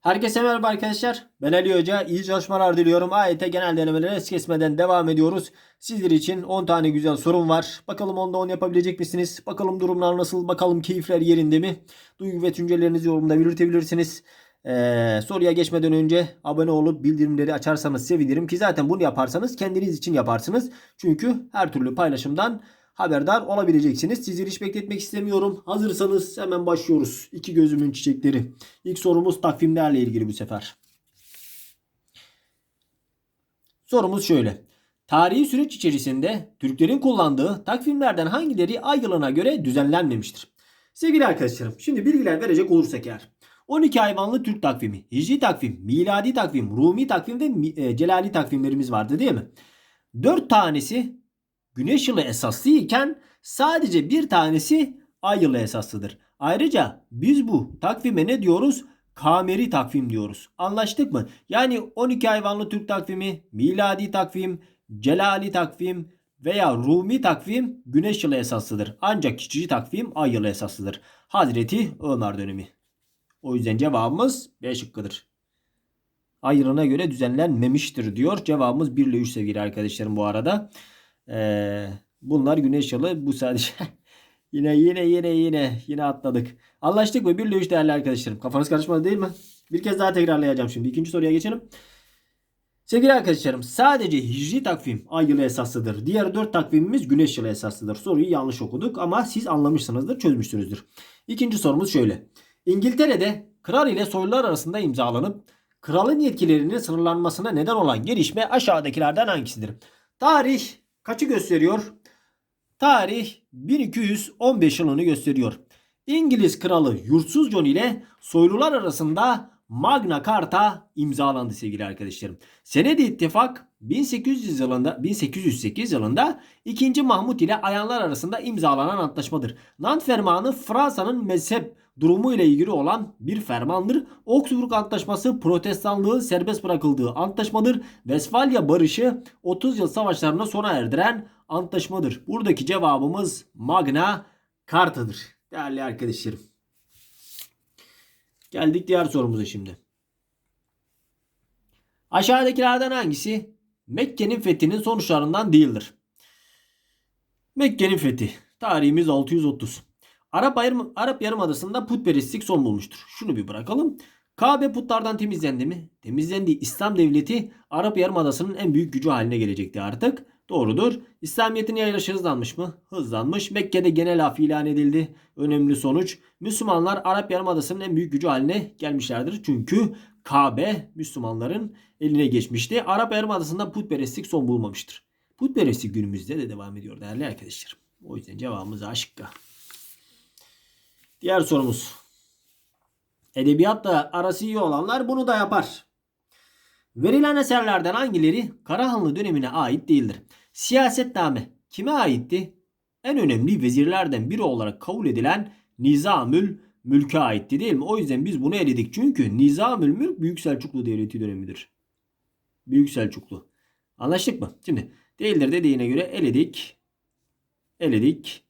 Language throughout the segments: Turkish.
Herkese merhaba arkadaşlar. Ben Ali Hoca. İyi çalışmalar diliyorum. AYT genel denemelere es kesmeden devam ediyoruz. Sizler için 10 tane güzel sorum var. Bakalım onda 10 yapabilecek misiniz? Bakalım durumlar nasıl? Bakalım keyifler yerinde mi? Duygu ve düşüncelerinizi yorumda belirtebilirsiniz. Ee, soruya geçmeden önce abone olup bildirimleri açarsanız sevinirim ki zaten bunu yaparsanız kendiniz için yaparsınız. Çünkü her türlü paylaşımdan haberdar olabileceksiniz. Sizleri hiç bekletmek istemiyorum. Hazırsanız hemen başlıyoruz. İki gözümün çiçekleri. İlk sorumuz takvimlerle ilgili bu sefer. Sorumuz şöyle. Tarihi süreç içerisinde Türklerin kullandığı takvimlerden hangileri ay yılına göre düzenlenmemiştir? Sevgili arkadaşlarım şimdi bilgiler verecek olursak eğer. 12 hayvanlı Türk takvimi, Hicri takvim, Miladi takvim, Rumi takvim ve e, Celali takvimlerimiz vardı değil mi? 4 tanesi güneş yılı esaslı iken sadece bir tanesi ay yılı esaslıdır. Ayrıca biz bu takvime ne diyoruz? Kameri takvim diyoruz. Anlaştık mı? Yani 12 hayvanlı Türk takvimi, miladi takvim, celali takvim veya Rumi takvim güneş yılı esaslıdır. Ancak Hicri takvim ay yılı esaslıdır. Hazreti Ömer dönemi. O yüzden cevabımız B şıkkıdır. Ay yılına göre düzenlenmemiştir diyor. Cevabımız 1 ile 3 sevgili arkadaşlarım bu arada. Ee, bunlar güneş yılı. Bu sadece yine yine yine yine yine atladık. Anlaştık mı? 1 ile 3 değerli arkadaşlarım. Kafanız karışmadı değil mi? Bir kez daha tekrarlayacağım şimdi. İkinci soruya geçelim. Sevgili arkadaşlarım sadece hicri takvim ay yılı esaslıdır. Diğer 4 takvimimiz güneş yılı esaslıdır. Soruyu yanlış okuduk ama siz anlamışsınızdır, çözmüşsünüzdür. İkinci sorumuz şöyle. İngiltere'de kral ile soylular arasında imzalanıp kralın yetkilerinin sınırlanmasına neden olan gelişme aşağıdakilerden hangisidir? Tarih kaçı gösteriyor? Tarih 1215 yılını gösteriyor. İngiliz kralı Yurtsuz John ile soylular arasında Magna Carta imzalandı sevgili arkadaşlarım. Senedi ittifak 1800 yılında 1808 yılında 2. Mahmut ile ayanlar arasında imzalanan antlaşmadır. Nant Fermanı Fransa'nın mezhep durumu ile ilgili olan bir fermandır. Augsburg Antlaşması protestanlığın serbest bırakıldığı antlaşmadır. Vesfalya Barışı 30 yıl savaşlarına sona erdiren antlaşmadır. Buradaki cevabımız Magna Carta'dır. Değerli arkadaşlarım. Geldik diğer sorumuza şimdi. Aşağıdakilerden hangisi Mekke'nin fethinin sonuçlarından değildir? Mekke'nin fethi. Tarihimiz 630. Arap, Yarım, Arap Yarımadası'nda putperestlik son bulmuştur. Şunu bir bırakalım. Kabe putlardan temizlendi mi? Temizlendi. İslam devleti Arap Yarımadası'nın en büyük gücü haline gelecekti artık. Doğrudur. İslamiyet'in yayılışı hızlanmış mı? Hızlanmış. Mekke'de genel af ilan edildi. Önemli sonuç. Müslümanlar Arap Yarımadası'nın en büyük gücü haline gelmişlerdir. Çünkü Kabe Müslümanların eline geçmişti. Arap Yarımadası'nda putperestlik son bulmamıştır. Putperestlik günümüzde de devam ediyor değerli arkadaşlarım. O yüzden cevabımız A şıkkı. Diğer sorumuz. Edebiyatla arası iyi olanlar bunu da yapar. Verilen eserlerden hangileri Karahanlı dönemine ait değildir? Siyasetname kime aitti? En önemli vezirlerden biri olarak kabul edilen Nizamül Mülk'e aitti değil mi? O yüzden biz bunu eledik. Çünkü Nizamül Mülk Büyük Selçuklu Devleti dönemidir. Büyük Selçuklu. Anlaştık mı? Şimdi değildir dediğine göre eledik. Eledik.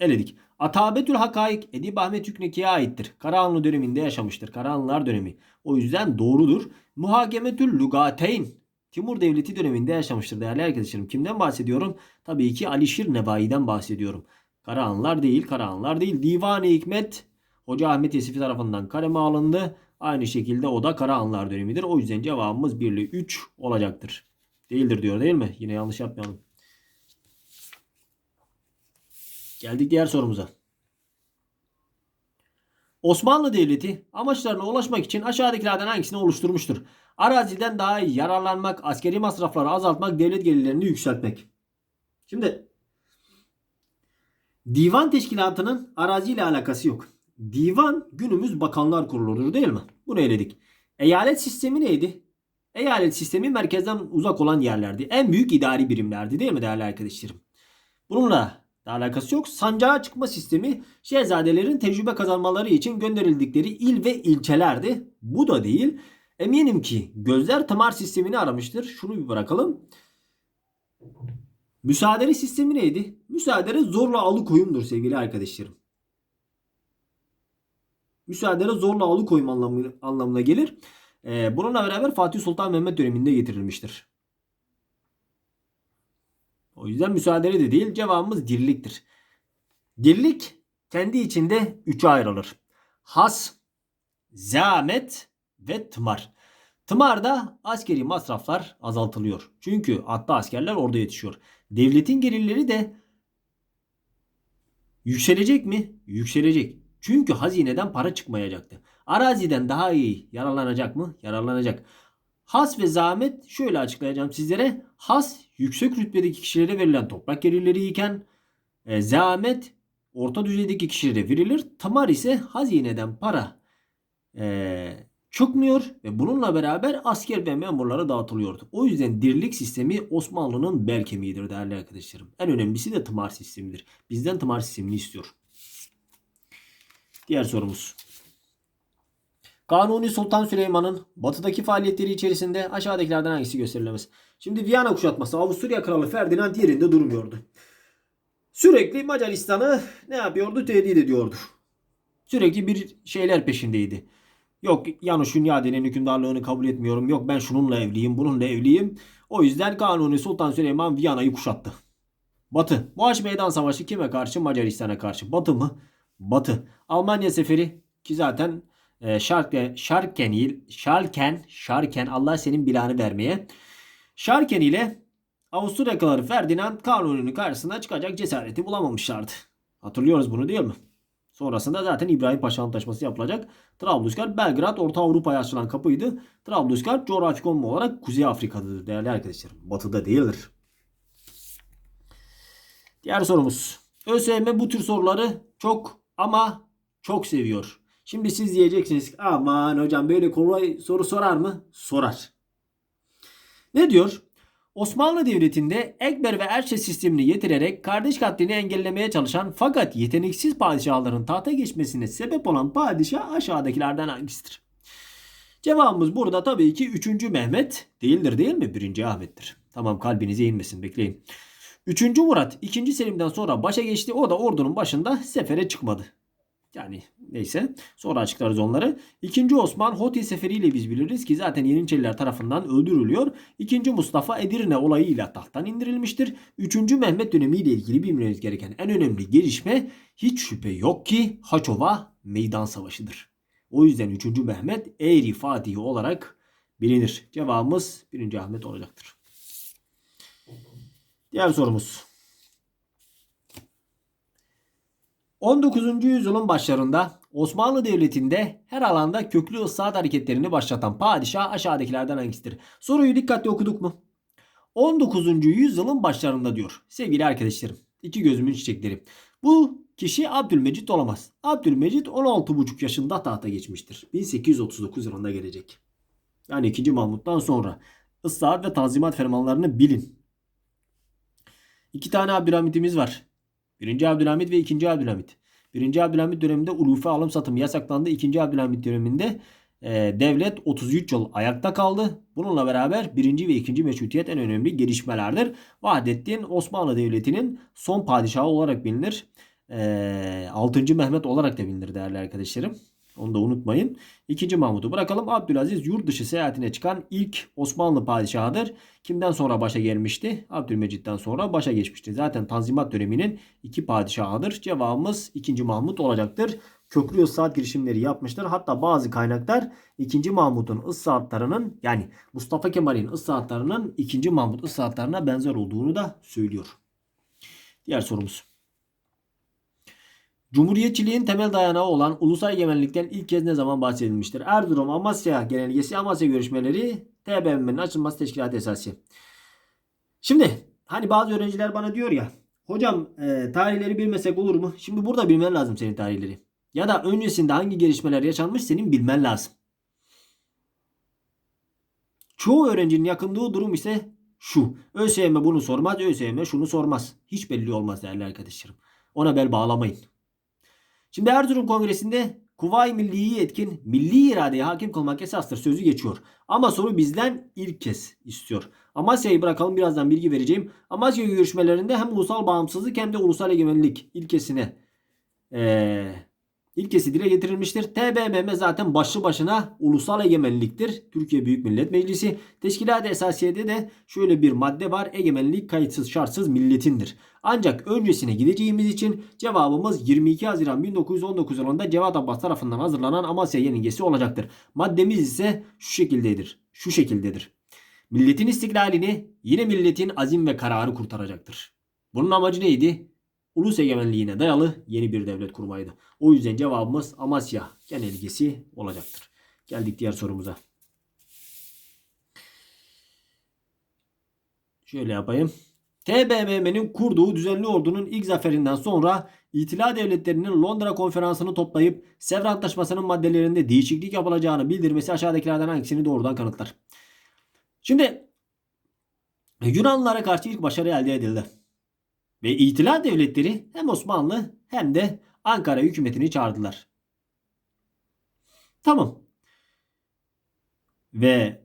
Eledik. Atabetül Hakaik Edip Ahmet Hükneki'ye aittir. Karahanlı döneminde yaşamıştır. Karahanlılar dönemi. O yüzden doğrudur. Muhakemetül Lugateyn Timur Devleti döneminde yaşamıştır değerli arkadaşlarım. Kimden bahsediyorum? Tabii ki Alişir Nebai'den bahsediyorum. Karahanlılar değil, Karahanlılar değil. Divan-ı Hikmet Hoca Ahmet Yesifi tarafından kaleme alındı. Aynı şekilde o da Karahanlılar dönemidir. O yüzden cevabımız 1 ile 3 olacaktır. Değildir diyor değil mi? Yine yanlış yapmayalım. Geldik diğer sorumuza. Osmanlı Devleti amaçlarına ulaşmak için aşağıdakilerden hangisini oluşturmuştur? Araziden daha iyi yararlanmak, askeri masrafları azaltmak, devlet gelirlerini yükseltmek. Şimdi divan teşkilatının araziyle alakası yok. Divan günümüz bakanlar kuruludur değil mi? Bunu eledik. Eyalet sistemi neydi? Eyalet sistemi merkezden uzak olan yerlerdi. En büyük idari birimlerdi değil mi değerli arkadaşlarım? Bununla alakası yok. Sancağa çıkma sistemi şehzadelerin tecrübe kazanmaları için gönderildikleri il ve ilçelerdi. Bu da değil. Eminim ki gözler tımar sistemini aramıştır. Şunu bir bırakalım. Müsaadele sistemi neydi? Müsaadele zorla alıkoyumdur sevgili arkadaşlarım. müsaadele zorla alıkoyma anlamı, anlamına gelir. Ee, bununla beraber Fatih Sultan Mehmet döneminde getirilmiştir. O yüzden müsaadele de değil. Cevabımız dirliktir. Dirlik kendi içinde üçe ayrılır. Has, zahmet ve tımar. Tımarda askeri masraflar azaltılıyor. Çünkü atlı askerler orada yetişiyor. Devletin gelirleri de yükselecek mi? Yükselecek. Çünkü hazineden para çıkmayacaktı. Araziden daha iyi yararlanacak mı? Yararlanacak. Has ve zahmet şöyle açıklayacağım sizlere. Has yüksek rütbedeki kişilere verilen toprak gelirleri iken e, zahmet orta düzeydeki kişilere verilir. Tamar ise hazineden para e, çıkmıyor ve bununla beraber asker ve memurlara dağıtılıyordu. O yüzden dirlik sistemi Osmanlı'nın bel kemiğidir değerli arkadaşlarım. En önemlisi de tımar sistemidir. Bizden tımar sistemini istiyor. Diğer sorumuz. Kanuni Sultan Süleyman'ın batıdaki faaliyetleri içerisinde aşağıdakilerden hangisi gösterilemez? Şimdi Viyana kuşatması Avusturya Kralı Ferdinand yerinde durmuyordu. Sürekli Macaristan'ı ne yapıyordu? Tehdit ediyordu. Sürekli bir şeyler peşindeydi. Yok Yanuş Hünyade'nin hükümdarlığını kabul etmiyorum. Yok ben şununla evliyim, bununla evliyim. O yüzden Kanuni Sultan Süleyman Viyana'yı kuşattı. Batı. Boğaç Meydan Savaşı kime karşı? Macaristan'a karşı. Batı mı? Batı. Almanya seferi ki zaten e, Şarken, Şarken, Şarken, Şarken Allah senin bilanı vermeye. Şarken ile Avusturyakalıları Ferdinand Kanuni'nin karşısına çıkacak cesareti bulamamışlardı. Hatırlıyoruz bunu değil mi? Sonrasında zaten İbrahim Paşa Antlaşması yapılacak. Trablusgarp Belgrad Orta Avrupa'ya açılan kapıydı. Trablusgarp coğrafi konum olarak Kuzey Afrika'dadır değerli arkadaşlar. Batıda değildir. Diğer sorumuz. ÖSYM bu tür soruları çok ama çok seviyor. Şimdi siz diyeceksiniz aman hocam böyle kolay soru sorar mı? Sorar. Ne diyor? Osmanlı Devleti'nde Ekber ve Erçe sistemini getirerek kardeş katlini engellemeye çalışan fakat yeteneksiz padişahların tahta geçmesine sebep olan padişah aşağıdakilerden hangisidir? Cevabımız burada tabii ki 3. Mehmet değildir değil mi? 1. Ahmet'tir. Tamam kalbinize inmesin bekleyin. 3. Murat 2. Selim'den sonra başa geçti. O da ordunun başında sefere çıkmadı. Yani neyse sonra açıklarız onları. İkinci Osman Hoti seferiyle biz biliriz ki zaten Yeniçeriler tarafından öldürülüyor. İkinci Mustafa Edirne olayıyla tahttan indirilmiştir. Üçüncü Mehmet dönemiyle ilgili bilmeniz gereken en önemli gelişme hiç şüphe yok ki Haçova Meydan Savaşı'dır. O yüzden 3. Mehmet Eğri Fatih olarak bilinir. Cevabımız 1. Ahmet olacaktır. Diğer sorumuz. 19. yüzyılın başlarında Osmanlı Devleti'nde her alanda köklü ıslahat hareketlerini başlatan padişah aşağıdakilerden hangisidir? Soruyu dikkatli okuduk mu? 19. yüzyılın başlarında diyor. Sevgili arkadaşlarım, iki gözümün çiçekleri. Bu kişi Abdülmecit olamaz. Abdülmecit 16,5 yaşında tahta geçmiştir. 1839 yılında gelecek. Yani 2. Mahmut'tan sonra. Islahat ve tanzimat fermanlarını bilin. İki tane Abdülhamit'imiz var. Birinci Abdülhamit ve ikinci Abdülhamit. Birinci Abdülhamit döneminde ulufe alım satımı yasaklandı. İkinci Abdülhamit döneminde e, devlet 33 yıl ayakta kaldı. Bununla beraber birinci ve ikinci meşrutiyet en önemli gelişmelerdir. Vahdettin Osmanlı Devleti'nin son padişahı olarak bilinir. E, 6. Mehmet olarak da bilinir değerli arkadaşlarım. Onu da unutmayın. İkinci Mahmut'u bırakalım. Abdülaziz yurt dışı seyahatine çıkan ilk Osmanlı padişahıdır. Kimden sonra başa gelmişti? Abdülmecit'ten sonra başa geçmişti. Zaten Tanzimat döneminin iki padişahıdır. Cevabımız 2. Mahmut olacaktır. Köklü ıslahat girişimleri yapmıştır. Hatta bazı kaynaklar 2. Mahmut'un ıslahatlarının yani Mustafa Kemal'in ıslahatlarının 2. Mahmut ıslahatlarına benzer olduğunu da söylüyor. Diğer sorumuz. Cumhuriyetçiliğin temel dayanağı olan ulusal egemenlikten ilk kez ne zaman bahsedilmiştir? Erzurum Amasya Genelgesi Amasya görüşmeleri TBMM'nin açılması teşkilat esası. Şimdi hani bazı öğrenciler bana diyor ya hocam e, tarihleri bilmesek olur mu? Şimdi burada bilmen lazım senin tarihleri. Ya da öncesinde hangi gelişmeler yaşanmış senin bilmen lazım. Çoğu öğrencinin yakındığı durum ise şu. ÖSYM bunu sormaz, ÖSYM şunu sormaz. Hiç belli olmaz değerli arkadaşlarım. Ona bel bağlamayın. Şimdi Erzurum Kongresi'nde Kuvayi Milliye'yi etkin milli iradeye hakim kılmak esastır sözü geçiyor. Ama soru bizden ilk kez istiyor. Amasya'yı bırakalım birazdan bilgi vereceğim. Amasya görüşmelerinde hem ulusal bağımsızlık hem de ulusal egemenlik ilkesine ee, ilkesi dile getirilmiştir. TBMM zaten başlı başına ulusal egemenliktir. Türkiye Büyük Millet Meclisi. Teşkilat-ı Esasiye'de de şöyle bir madde var. Egemenlik kayıtsız şartsız milletindir. Ancak öncesine gideceğimiz için cevabımız 22 Haziran 1919 yılında Cevat Abbas tarafından hazırlanan Amasya yenilgesi olacaktır. Maddemiz ise şu şekildedir. Şu şekildedir. Milletin istiklalini yine milletin azim ve kararı kurtaracaktır. Bunun amacı neydi? Ulus egemenliğine dayalı yeni bir devlet kurmaydı. O yüzden cevabımız Amasya genelgesi olacaktır. Geldik diğer sorumuza. Şöyle yapayım. TBMM'nin kurduğu düzenli ordunun ilk zaferinden sonra İtila devletlerinin Londra konferansını toplayıp Sevr Antlaşması'nın maddelerinde değişiklik yapılacağını bildirmesi aşağıdakilerden hangisini doğrudan kanıtlar? Şimdi Yunanlılara karşı ilk başarı elde edildi. Ve İtila devletleri hem Osmanlı hem de Ankara hükümetini çağırdılar. Tamam. Ve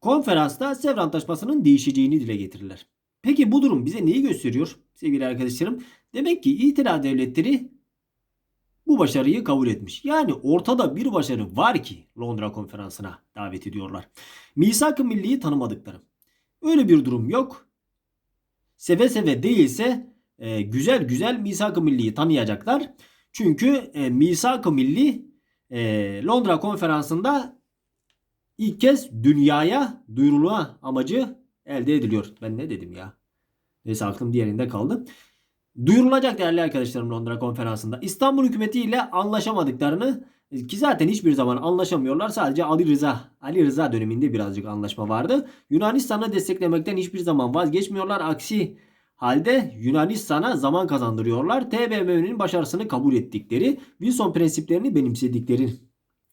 konferansta Sevr Antlaşması'nın değişeceğini dile getirirler. Peki bu durum bize neyi gösteriyor sevgili arkadaşlarım? Demek ki İtila devletleri bu başarıyı kabul etmiş. Yani ortada bir başarı var ki Londra konferansına davet ediyorlar. Misak-ı milliyi tanımadıkları. Öyle bir durum yok. Seve seve değilse e, güzel güzel misak-ı milliyi tanıyacaklar. Çünkü e, misak-ı milli e, Londra konferansında ilk kez dünyaya duyurulma amacı elde ediliyor. Ben ne dedim ya? Neyse aklım diğerinde kaldı. Duyurulacak değerli arkadaşlarım Londra konferansında. İstanbul hükümeti ile anlaşamadıklarını ki zaten hiçbir zaman anlaşamıyorlar. Sadece Ali Rıza Ali Rıza döneminde birazcık anlaşma vardı. Yunanistan'ı desteklemekten hiçbir zaman vazgeçmiyorlar. Aksi halde Yunanistan'a zaman kazandırıyorlar. TBMM'nin başarısını kabul ettikleri, Wilson prensiplerini benimsedikleri.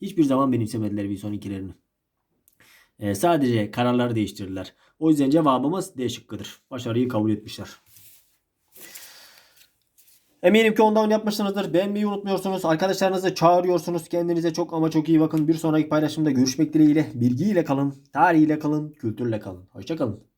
Hiçbir zaman benimsemediler Wilson ikilerini. Ee, sadece kararları değiştirdiler. O yüzden cevabımız D şıkkıdır. Başarıyı kabul etmişler. Eminim ki ondan yapmışsınızdır. Beğenmeyi unutmuyorsunuz. Arkadaşlarınızı çağırıyorsunuz. Kendinize çok ama çok iyi bakın. Bir sonraki paylaşımda görüşmek dileğiyle. Bilgiyle kalın, tarihiyle kalın, kültürle kalın. Hoşçakalın.